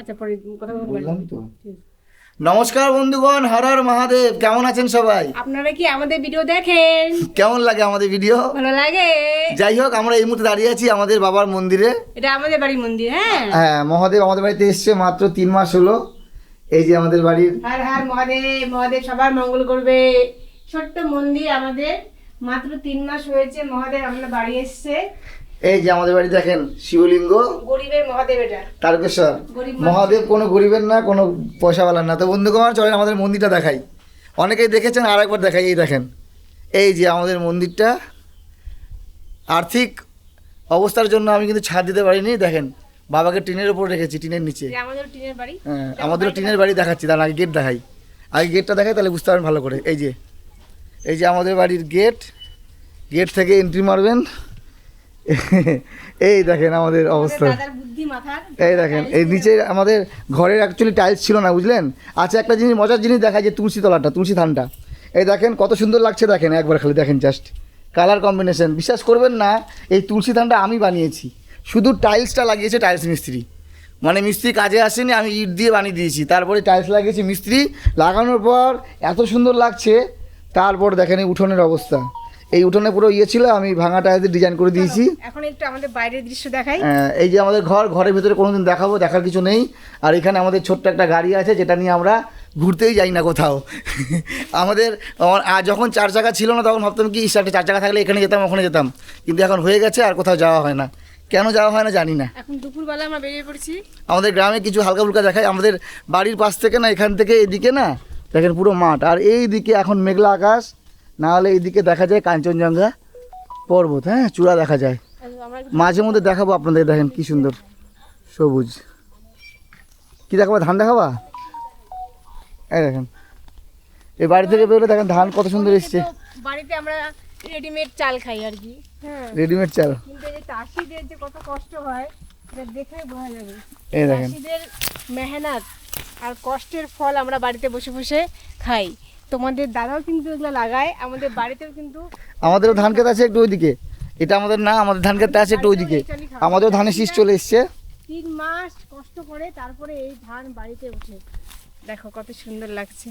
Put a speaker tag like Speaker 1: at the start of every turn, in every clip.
Speaker 1: আচ্ছা পরে কথা
Speaker 2: বললাম তো। নমস্কার বন্ধুগণ হর হর মহাদেব। কেমন আছেন সবাই?
Speaker 1: আপনারা কি আমাদের ভিডিও দেখেন?
Speaker 2: কেমন লাগে আমাদের ভিডিও?
Speaker 1: ভালো লাগে?
Speaker 2: যাই হোক আমরা এই মুহূর্তে দাঁড়িয়ে আছি আমাদের বাবার মন্দিরে।
Speaker 1: এটা আমাদের বাড়ির মন্দির হ্যাঁ?
Speaker 2: হ্যাঁ মহাদেব আমাদের বাড়িতে এসছে মাত্র তিন মাস হলো। এই যে আমাদের বাড়ির
Speaker 1: হর হর মহাদেব মহাদেব সবার মঙ্গল করবে। ছোট্ট মন্দির আমাদের মাত্র তিন মাস হয়েছে। মহাদেব আমরা বাড়ি এসছে।
Speaker 2: এই যে আমাদের বাড়ি দেখেন শিবলিঙ্গ।
Speaker 1: গরিবের মহাদেব এটা।
Speaker 2: তারকেশ্বর। মহাদেব কোনো গরিবের না কোনো পয়সাওয়ালার না। তো বন্ধুগণ চলেন আমাদের মন্দিরটা দেখাই। অনেকেই দেখেছেন আর একবার দেখাই এই দেখেন। এই যে আমাদের মন্দিরটা আর্থিক অবস্থার জন্য আমি কিন্তু ছাড় দিতে পারিনি। দেখেন বাবাকে টিনের উপর রেখেছি টিনের নিচে।
Speaker 1: যে আমাদের টিনের বাড়ি।
Speaker 2: হ্যাঁ আমাদেরও টিনের বাড়ি দেখাচ্ছি তার আগে গেট দেখাই। আগে গেটটা দেখাই তাহলে বুঝতে পারবেন ভালো করে। এই যে এই যে আমাদের বাড়ির গেট গেট থেকে এন্ট্রি মারবেন। এই দেখেন আমাদের অবস্থা। এই দেখেন এই নিচে আমাদের ঘরের অ্যাকচুয়ালি টাইলস ছিল না বুঝলেন? আচ্ছা একটা জিনিস মজার জিনিস দেখা যে তুলসী তলাটা তুলসী থানটা এই দেখেন কত সুন্দর লাগছে দেখেন একবার খালি দেখেন জাস্ট কালার কম্বিনেশন বিশ্বাস করবেন না এই তুলসী থানটা আমি বানিয়েছি। শুধু টাইলসটা লাগিয়েছে টাইলস মিস্ত্রি। মানে মিস্ত্রি কাজে আসেনি আমি ইট দিয়ে বানিয়ে দিয়েছি। তারপরে টাইলস লাগিয়েছি মিস্ত্রি লাগানোর পর এত সুন্দর লাগছে। তারপর দেখেন এই উঠোনের অবস্থা। এই উঠোনে পুরো ইয়ে ছিল আমি ভাঙা টাইলস ডিজাইন করে দিয়েছি।
Speaker 1: এখন একটু আমাদের বাইরের দৃশ্য দেখাই।
Speaker 2: আহ, এই যে আমাদের ঘর ঘরের ভিতরে কোনোদিন দেখাবো দেখার কিছু নেই। আর এখানে আমাদের ছোট্ট একটা গাড়ি আছে যেটা নিয়ে আমরা ঘুরতেই যাই না কোথাও। আমাদের যখন চার চাকা ছিল না তখন ভাবতাম কি একটা চার চাকা থাকলে এখানে যেতাম ওখানে যেতাম। কিন্তু এখন হয়ে গেছে আর কোথাও যাওয়া হয় না। কেন যাওয়া হয় না জানি না।
Speaker 1: এখন দুপুরবেলা আমরা বেরিয়ে পড়ছি।
Speaker 2: আমাদের গ্রামে কিছু হালকা ফুলকা দেখায় আমাদের বাড়ির পাশ থেকে না এখান থেকে এদিকে না দেখেন পুরো মাঠ। আর এই দিকে এখন মেঘলা আকাশ না হলে এইদিকে দেখা যায় কাঞ্চনজঙ্ঘা পর্বত হ্যাঁ চূড়া দেখা যায়। মাঝে মধ্যে দেখাবো আপনাদের দেখেন কি সুন্দর সবুজ। কি দেখাবা ধান দেখাবা? এই দেখেন এই বাড়ি থেকে বেরোলে দেখেন ধান কত সুন্দর এসছে।
Speaker 1: বাড়িতে আমরা রেডিমেড চাল খাই আর কি। হ্যাঁ।
Speaker 2: রেডিমেড চাল।
Speaker 1: কিন্তু এই চাষিদের যে কত কষ্ট হয় এটা দেখে বোঝা যাবে।
Speaker 2: এই দেখেন।
Speaker 1: চাষিদের মেহনত আর কষ্টের ফল আমরা বাড়িতে বসে বসে খাই। তোমাদের দাদাও কিন্তু এগুলো লাগায় আমাদের বাড়িতেও কিন্তু
Speaker 2: আমাদেরও ধান খেতে আছে একটু ওইদিকে। এটা আমাদের না আমাদের ধান খেতে আছে একটু ওইদিকে। আমাদেরও ধানের শীষ চলে এসছে।
Speaker 1: তিন মাস কষ্ট করে তারপরে এই ধান বাড়িতে উঠে দেখো কত সুন্দর লাগছে।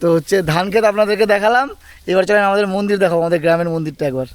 Speaker 2: তো হচ্ছে ধান খেত আপনাদেরকে দেখালাম। এবার চলেন আমাদের মন্দির দেখো আমাদের গ্রামের মন্দিরটা একবার।